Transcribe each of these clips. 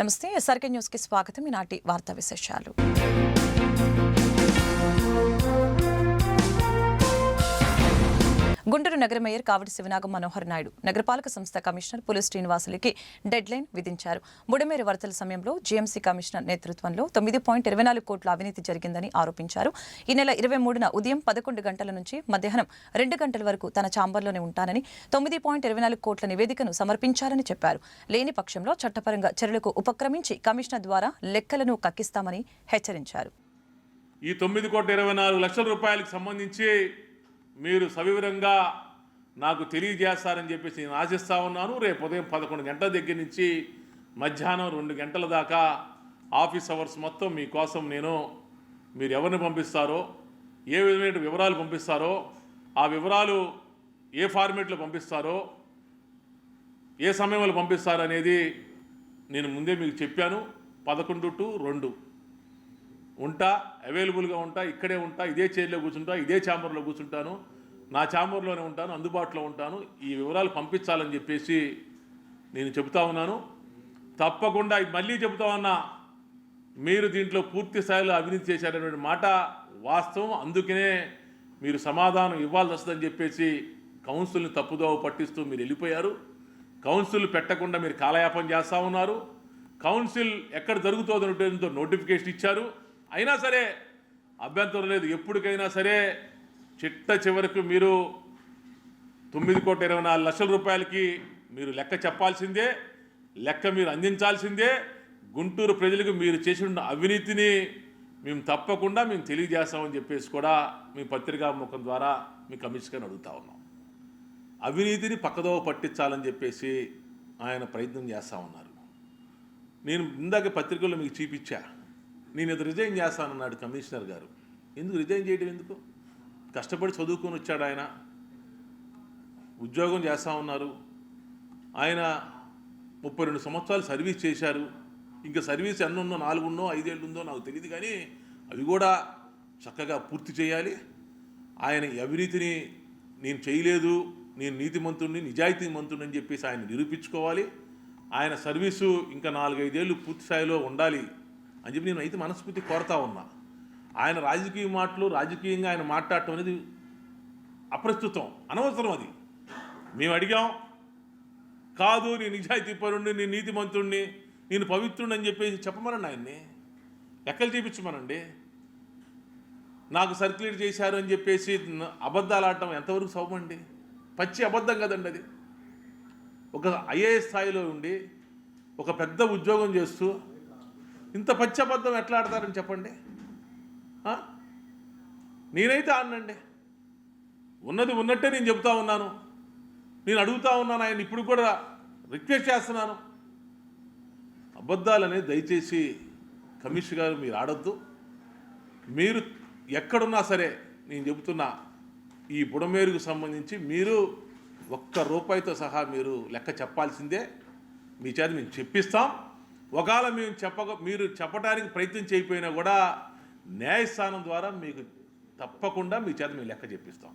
నమస్తే ఎస్ఆర్కే న్యూస్కి స్వాగతం. ఈనాటి వార్తా విశేషాలు. గుంటూరు నగర మేయర్ కావటి శివనాగం మనోహర్ నాయుడు నగరపాలక సంస్థ కమిషనర్ పులి శ్రీనివాసులకి డెడ్ లైన్ విధించారు. బుడమేరు వరదల సమయంలో జీఎంసీ కమిషనర్ నేతృత్వంలో తొమ్మిది పాయింట్ ఇరవై నాలుగు కోట్ల అవినీతి జరిగిందని ఆరోపించారు. ఈ నెల ఇరవై మూడున ఉదయం పదకొండు గంటల నుంచి మధ్యాహ్నం రెండు గంటల వరకు తన ఛాంబర్లోనే ఉంటానని తొమ్మిది పాయింట్ ఇరవై నాలుగు కోట్ల నివేదికను సమర్పించాలని చెప్పారు. లేని పక్షంలో చట్టపరంగా చర్యలకు ఉపక్రమించి కమిషనర్ ద్వారా లెక్కలను కక్కిస్తామని హెచ్చరించారు. ఈ తొమ్మిది కోట్ల ఇరవై నాలుగు లక్షల రూపాయలకు సంబంధించి మీరు సవివరంగా నాకు తెలియజేస్తారని చెప్పేసి నేను ఆశిస్తా ఉన్నాను. రేపు ఉదయం పదకొండు గంటల దగ్గర నుంచి మధ్యాహ్నం రెండు గంటల దాకా ఆఫీస్ అవర్స్ మొత్తం మీకోసం నేను మీరు ఎవరిని పంపిస్తారో ఏ విధమైన వివరాలు పంపిస్తారో ఆ వివరాలు ఏ ఫార్మేట్లో పంపిస్తారో ఏ సమయంలో పంపిస్తారనేది నేను ముందే మీకు చెప్పాను. పదకొండు టు రెండు. ఉంటా అవైలబుల్గా ఉంటా ఇక్కడే ఉంటా ఇదే చైర్లో కూర్చుంటా ఇదే ఛాంబర్లో కూర్చుంటాను నా ఛాంబర్లోనే ఉంటాను అందుబాటులో ఉంటాను ఈ వివరాలు పంపించాలని చెప్పేసి నేను చెబుతా ఉన్నాను. తప్పకుండా ఇది మళ్ళీ చెబుతా ఉన్నా మీరు దీంట్లో పూర్తి స్థాయిలో అవినీతి చేశారనేటువంటి మాట వాస్తవం. అందుకనే మీరు సమాధానం ఇవ్వాల్సి వస్తుందని చెప్పేసి కౌన్సిల్ని తప్పుదోవ పట్టిస్తూ మీరు వెళ్ళిపోయారు. కౌన్సిల్ పెట్టకుండా మీరు కాలయాపం చేస్తూ ఉన్నారు. కౌన్సిల్ ఎక్కడ జరుగుతుందో నోటిఫికేషన్ ఇచ్చారు. అయినా సరే అభ్యంతరం లేదు. ఎప్పటికైనా సరే చిట్ట చివరకు మీరు తొమ్మిది కోట్ల ఇరవై నాలుగు లక్షల రూపాయలకి మీరు లెక్క చెప్పాల్సిందే లెక్క మీరు అందించాల్సిందే. గుంటూరు ప్రజలకు మీరు చేసిన అవినీతిని మేము తప్పకుండా మేము తెలియజేస్తామని చెప్పేసి కూడా మీ పత్రికా ముఖం ద్వారా మీ కమిషన్గా అడుగుతా ఉన్నాం. అవినీతిని పక్కదోవ పట్టించాలని చెప్పేసి ఆయన ప్రయత్నం చేస్తూ ఉన్నారు. నేను ఇందాక పత్రికల్లో మీకు చూపించా. నేను ఇది రిజైన్ చేస్తానన్నాడు కమిషనర్ గారు. ఎందుకు రిజైన్ చేయడం ఎందుకు? కష్టపడి చదువుకొని వచ్చాడు ఆయన. ఉద్యోగం చేస్తూ ఉన్నారు. ఆయన ముప్పై రెండు సంవత్సరాలు సర్వీస్ చేశారు. ఇంకా సర్వీస్ ఎన్ని ఉన్నో నాలుగు ఉన్నో ఐదేళ్ళు ఉందో నాకు తెలియదు కానీ అవి కూడా చక్కగా పూర్తి చేయాలి. ఆయన ఈ అవినీతిని నేను చేయలేదు నేను నీతిమంతుడిని నిజాయితీమంతుడిని అని చెప్పేసి ఆయన నిరూపించుకోవాలి. ఆయన సర్వీసు ఇంకా నాలుగైదేళ్ళు పూర్తి స్థాయిలో ఉండాలి. అని చెప్పి నేను అయితే మనస్ఫూర్తి కోరుతా ఉన్నా. ఆయన రాజకీయ మాటలు రాజకీయంగా ఆయన మాట్లాడటం అనేది అప్రస్తుతం అనవసరం అది. మేము అడిగాం కాదు నేను నిజాయితీ పరుణ్ణి నేను నీతిమంతుణ్ణి నేను పవిత్రుణ్ణి అని చెప్పేసి చెప్పమనండి ఆయన్ని. లెక్కలు చూపించమనండి నాకు సర్క్యులేట్ చేశారు అని చెప్పేసి అబద్ధాలు ఆడటం ఎంతవరకు సౌమండి పచ్చి అబద్ధం కదండి అది. ఒక ఐఏఎస్ స్థాయిలో ఉండి ఒక పెద్ద ఉద్యోగం చేస్తూ ఇంత పచ్చి అబద్ధం ఎట్లా ఆడతారని చెప్పండి? నేనైతే ఆడనండి. ఉన్నది ఉన్నట్టే నేను చెబుతా ఉన్నాను. నేను అడుగుతా ఉన్నాను ఆయన ఇప్పుడు కూడా రిక్వెస్ట్ చేస్తున్నాను. అబద్ధాలనే దయచేసి కమిషన్ గారు మీరు ఆడొద్దు. మీరు ఎక్కడున్నా సరే నేను చెబుతున్నా ఈ బుడమేరుకు సంబంధించి మీరు ఒక్క రూపాయితో సహా మీరు లెక్క చెప్పాల్సిందే. మీ చేత మేము చెప్పిస్తాం. ఒకవేళ మేము చెప్పక మీరు చెప్పడానికి ప్రయత్నం చేయకపోయినా కూడా న్యాయస్థానం ద్వారా మీకు తప్పకుండా మీ చేత మేము లెక్క చెప్పిస్తాం.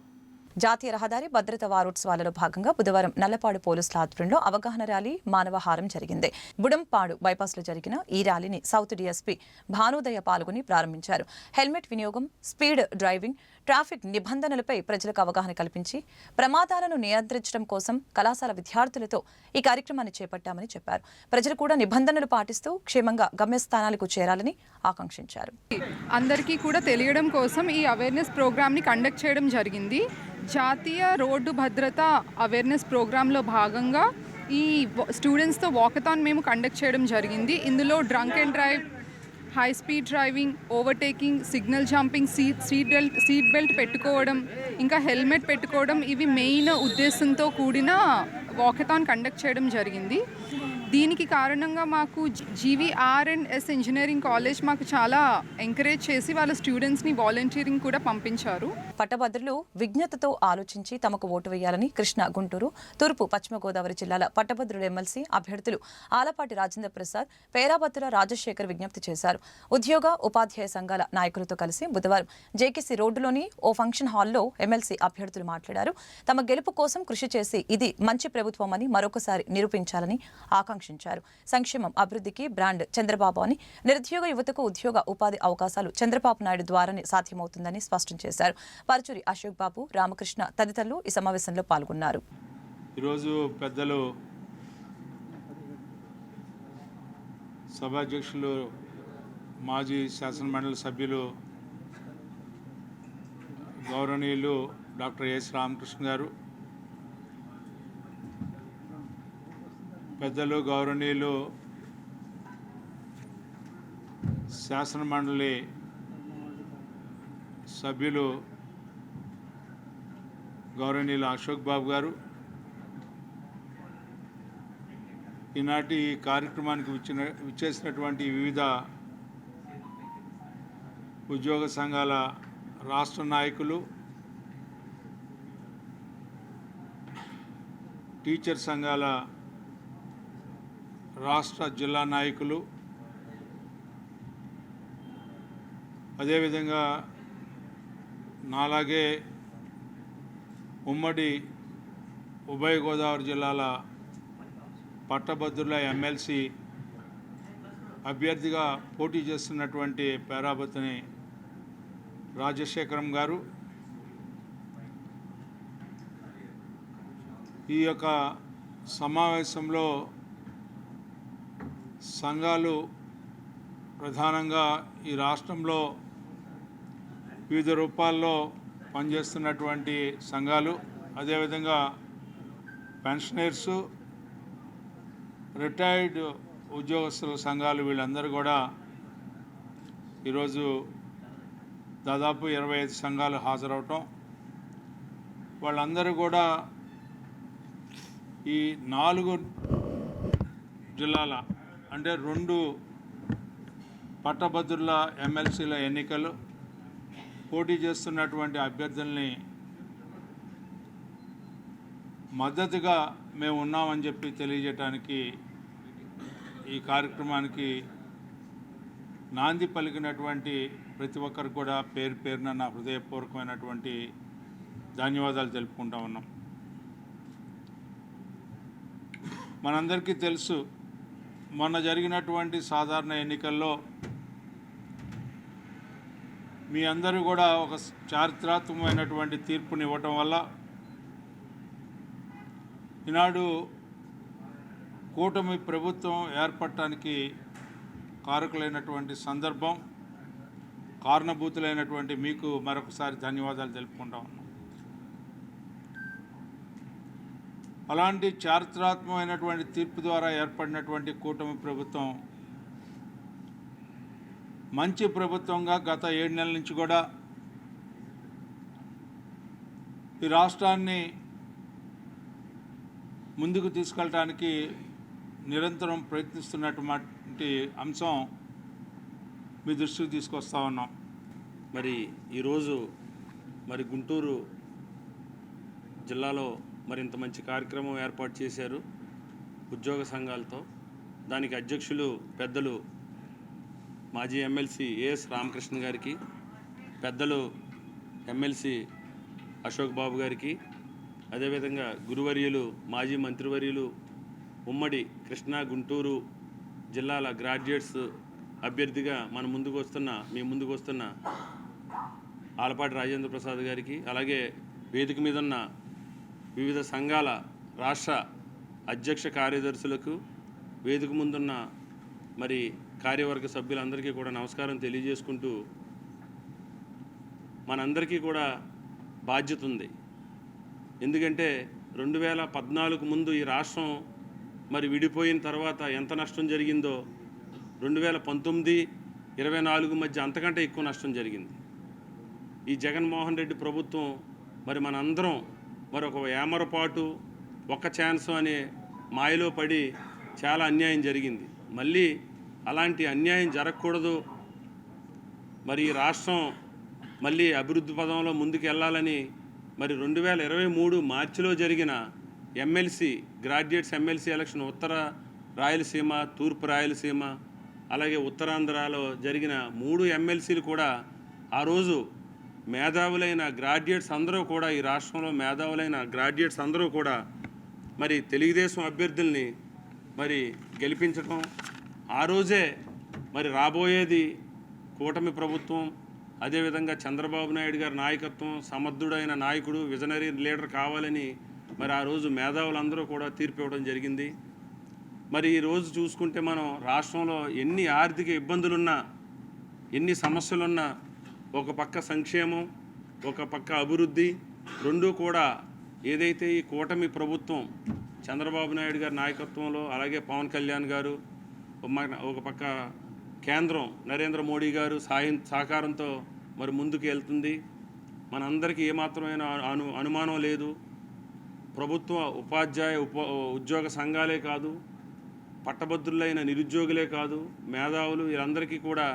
జాతీయ రహదారి భద్రత వారోత్సవాలలో భాగంగా బుధవారం నల్లపాడు పోలీసుల ఆధ్వర్యంలో అవగాహన ర్యాలీ మానవహారం జరిగింది. బుడంపాడు బైపాస్లో జరిగిన ఈ ర్యాలీని సౌత్ డీఎస్పీ భానుదయ పాల్గొని ప్రారంభించారు. హెల్మెట్ వినియోగం స్పీడ్ డ్రైవింగ్ ట్రాఫిక్ నిబంధనలపై ప్రజలకు అవగాహన కల్పించి ప్రమాదాలను నియంత్రించడం కోసం కళాశాల విద్యార్థులతో ఈ కార్యక్రమాన్ని చేపట్టామని చెప్పారు. ప్రజలు కూడా నిబంధనలు పాటిస్తూ క్షేమంగా గమ్యస్థానాలకు చేరాలని ఆకాంక్షించారు. అందరికీ కూడా తెలియడం కోసం ఈ అవేర్నెస్ ప్రోగ్రామ్ని కండక్ట్ చేయడం జరిగింది. జాతీయ రోడ్డు భద్రత అవేర్నెస్ ప్రోగ్రాంలో భాగంగా ఈ స్టూడెంట్స్తో వాకథాన్ మేము కండక్ట్ చేయడం జరిగింది. ఇందులో drunk and drive high speed driving overtaking signal jumping seat seat belt seat belt పెట్టుకోవడం ఇంకా హెల్మెట్ పెట్టుకోవడం ఇవి మెయిన్ ఉద్దేశంతో కూడిన వాకథాన్ కండక్ట్ చేయడం జరిగింది. దీనికి కారణంగా మాకు GVR and S engineering college మాకు చాలా ఎంకరేజ్ చేసి వాళ్ళ స్టూడెంట్స్ని వాలంటీరింగ్ కూడా పంపించారు. పట్టభద్రులు విజ్ఞతతో ఆలోచించి తమకు ఓటు వేయాలని కృష్ణ గుంటూరు తూర్పు పశ్చిమ గోదావరి జిల్లాల పట్టభద్రుడు ఎమ్మెల్సీ అభ్యర్థులు ఆలపాటి రాజేంద్ర ప్రసాద్ పేరాబత్తుల రాజశేఖర్ విజ్ఞప్తి చేశారు. ఉద్యోగ ఉపాధ్యాయ సంఘాల నాయకులతో కలిసి బుధవారం జేకేసీ రోడ్డులోని ఓ ఫంక్షన్ హాల్లో ఎమ్మెల్సీ అభ్యర్థులు మాట్లాడారు. తమ గెలుపు కోసం కృషి చేసి ఇది మంచి ప్రభుత్వమని మరొకసారి నిరూపించాలని ఆకాంక్ష ఆకాంక్షించారు సంక్షేమం అభివృద్ధికి బ్రాండ్ చంద్రబాబు అని నిరుద్యోగ యువతకు ఉద్యోగ ఉపాధి అవకాశాలు చంద్రబాబు నాయుడు ద్వారానే సాధ్యమవుతుందని స్పష్టం చేశారు. పరుచూరి అశోక్ బాబు రామకృష్ణ తదితరులు ఈ సమావేశంలో పాల్గొన్నారు. ఈరోజు పెద్దలు సభాధ్యక్షులు మాజీ శాసనమండలి సభ్యులు గౌరవనీయులు డాక్టర్ ఎస్ రామకృష్ణ గారు పెద్దలు గౌరవనీయులు శాసనమండలి సభ్యులు గౌరవనీయులు అశోక్ బాబు గారు ఈనాటి ఈ కార్యక్రమానికి విచ్చిన విచ్చేసినటువంటి వివిధ ఉద్యోగ సంఘాల రాష్ట్ర నాయకులు టీచర్ సంఘాల రాష్ట్ర జిల్లా నాయకులు. అదేవిధంగా నాలాగే ఉమ్మడి ఉభయ గోదావరి జిల్లాల పట్టభద్రుల ఎమ్మెల్సీ అభ్యర్థిగా పోటీ చేస్తున్నటువంటి పేరాబతిని రాజశేఖరం గారు. ఈ యొక్క సమావేశంలో సంఘాలు ప్రధానంగా ఈ రాష్ట్రంలో వివిధ రూపాల్లో పనిచేస్తున్నటువంటి సంఘాలు అదేవిధంగా పెన్షనర్సు రిటైర్డ్ ఉద్యోగస్తుల సంఘాలు వీళ్ళందరూ కూడా ఈరోజు దాదాపు ఇరవై ఐదు సంఘాలు హాజరవటం. వాళ్ళందరూ కూడా ఈ నాలుగు జిల్లాల అంటే రెండు పట్టభద్రుల ఎమ్మెల్సీల ఎన్నికలు పోటీ చేస్తున్నటువంటి అభ్యర్థుల్ని మద్దతుగా మేము ఉన్నామని చెప్పి తెలియజేయటానికి ఈ కార్యక్రమానికి నాంది పలికినటువంటి ప్రతి ఒక్కరు కూడా పేరు పేరున నా హృదయపూర్వకమైనటువంటి ధన్యవాదాలు తెలుపుకుంటా ఉన్నాం. మనందరికీ తెలుసు మొన్న జరిగినటువంటి సాధారణ ఎన్నికల్లో మీ అందరూ కూడా ఒక చారిత్రాత్మకమైనటువంటి తీర్పుని ఇవ్వటం వల్ల ఈనాడు కూటమి ప్రభుత్వం ఏర్పడటానికి కారకులైనటువంటి సందర్భం కారణభూతులైనటువంటి మీకు మరొకసారి ధన్యవాదాలు తెలుపుకుంటా. అలాంటి చారిత్రాత్మకమైనటువంటి తీర్పు ద్వారా ఏర్పడినటువంటి కూటమి ప్రభుత్వం మంచి ప్రభుత్వంగా గత ఏడు నెలల నుంచి కూడా ఈ రాష్ట్రాన్ని ముందుకు తీసుకెళ్ళటానికి నిరంతరం ప్రయత్నిస్తున్నటువంటి అంశం మీ దృష్టికి తీసుకొస్తా ఉన్నాం. మరి ఈరోజు మరి గుంటూరు జిల్లాలో మరింత మంచి కార్యక్రమం ఏర్పాటు చేశారు ఉద్యోగ సంఘాలతో. దానికి అధ్యక్షులు పెద్దలు మాజీ ఎమ్మెల్సీ ఏఎస్ రామకృష్ణ గారికి పెద్దలు ఎమ్మెల్సీ అశోక్ బాబు గారికి అదేవిధంగా గురువర్యులు మాజీ మంత్రివర్యులు ఉమ్మడి కృష్ణా గుంటూరు జిల్లాల గ్రాడ్యుయేట్స్ అభ్యర్థిగా మన ముందుకు వస్తున్న మీ ముందుకు వస్తున్న ఆలపాటి రాజేంద్ర ప్రసాద్ గారికి అలాగే వేదిక మీద ఉన్న వివిధ సంఘాల రాష్ట్ర అధ్యక్ష కార్యదర్శులకు వేదిక ముందున్న మరి కార్యవర్గ సభ్యులందరికీ కూడా నమస్కారం తెలియజేసుకుంటూ మనందరికీ కూడా బాధ్యత ఉంది. ఎందుకంటే రెండు వేల పద్నాలుగు ముందు ఈ రాష్ట్రం మరి విడిపోయిన తర్వాత ఎంత నష్టం జరిగిందో రెండు వేల పంతొమ్మిది ఇరవై నాలుగు మధ్య అంతకంటే ఎక్కువ నష్టం జరిగింది. ఈ జగన్మోహన్ రెడ్డి ప్రభుత్వం మరి మనందరం మరొక ఏమరపాటు ఒక్క ఛాన్స్ అనే మాయలో పడి చాలా అన్యాయం జరిగింది. మళ్ళీ అలాంటి అన్యాయం జరగకూడదు. మరి ఈ రాష్ట్రం మళ్ళీ అభివృద్ధి పదంలో ముందుకు వెళ్ళాలని మరి రెండు వేల ఇరవై మూడు మార్చిలో జరిగిన ఎమ్మెల్సీ గ్రాడ్యుయేట్స్ ఎమ్మెల్సీ ఎలక్షన్ ఉత్తర రాయలసీమ తూర్పు రాయలసీమ అలాగే ఉత్తరాంధ్రలో జరిగిన మూడు ఎమ్మెల్సీలు కూడా ఆ రోజు మేధావులైన గ్రాడ్యుయేట్స్ అందరూ కూడా ఈ రాష్ట్రంలో మేధావులైన గ్రాడ్యుయేట్స్ అందరూ కూడా మరి తెలుగుదేశం అభ్యర్థుల్ని మరి గెలిపించటం ఆ రోజే మరి రాబోయేది కూటమి ప్రభుత్వం అదేవిధంగా చంద్రబాబు నాయుడు గారి నాయకత్వం సమర్థుడైన నాయకుడు విజనరీ లీడర్ కావాలని మరి ఆ రోజు మేధావులందరూ కూడా తీర్పు ఇవ్వడం జరిగింది. మరి ఈరోజు చూసుకుంటే మనం రాష్ట్రంలో ఎన్ని ఆర్థిక ఇబ్బందులున్నా ఎన్ని సమస్యలున్నా ఒక పక్క సంక్షేమం ఒక పక్క అభివృద్ధి రెండూ కూడా ఏదైతే ఈ కూటమి ప్రభుత్వం చంద్రబాబు నాయుడు గారి నాయకత్వంలో అలాగే పవన్ కళ్యాణ్ గారు ఒక పక్క కేంద్రం నరేంద్ర మోడీ గారు సాయం సహకారంతో మరి ముందుకు వెళ్తుంది. మనందరికీ ఏమాత్రమైన అను అనుమానం లేదు. ప్రభుత్వ ఉపాధ్యాయ ఉప ఉద్యోగ సంఘాలే కాదు పట్టభద్రులైన నిరుద్యోగులే కాదు మేధావులు వీరందరికీ కూడా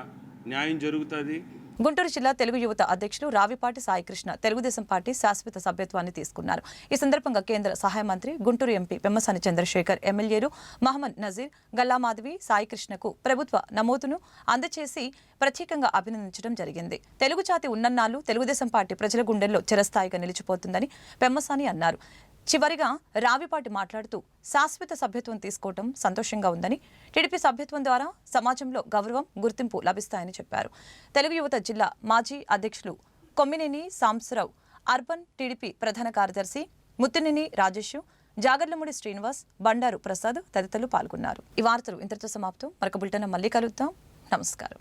న్యాయం జరుగుతుంది. గుంటూరు జిల్లా తెలుగు యువత అధ్యక్షులు రావిపాటి సాయికృష్ణ తెలుగుదేశం పార్టీ శాశ్వత సభ్యత్వాన్ని తీసుకున్నారు. ఈ సందర్భంగా కేంద్ర సహాయ మంత్రి గుంటూరు ఎంపీ పెమ్మసాని చంద్రశేఖర్ ఎమ్మెల్యేలు మహమ్మద్ నజీర్ గల్లామాధవి సాయికృష్ణకు ప్రభుత్వ నమోదును అందచేసి ప్రత్యేకంగా అభినందించడం జరిగింది. తెలుగు జాతి ఉన్నన్నాళ్ళు తెలుగుదేశం పార్టీ ప్రజల గుండెల్లో చిరస్థాయిగా నిలిచిపోతుందని పెమ్మసాని అన్నారు. చివరిగా రావిపాటి మాట్లాడుతూ శాశ్వత సభ్యత్వం తీసుకోవటం సంతోషంగా ఉందని టీడీపీ సభ్యత్వం ద్వారా సమాజంలో గౌరవం గుర్తింపు లభిస్తాయని చెప్పారు. తెలుగు యువత జిల్లా మాజీ అధ్యక్షులు కొమ్మినేని సాంబశివరావు అర్బన్ టీడీపీ ప్రధాన కార్యదర్శి ముత్తినేని రాజేష్ జాగర్లముడి శ్రీనివాస్ బండారు ప్రసాద్ తదితరులు పాల్గొన్నారు. ఈ వార్తలు ఇంతటితో సమాప్తం. మరొక బులెటిన్ మళ్ళీ కలుద్దాం. నమస్కారం.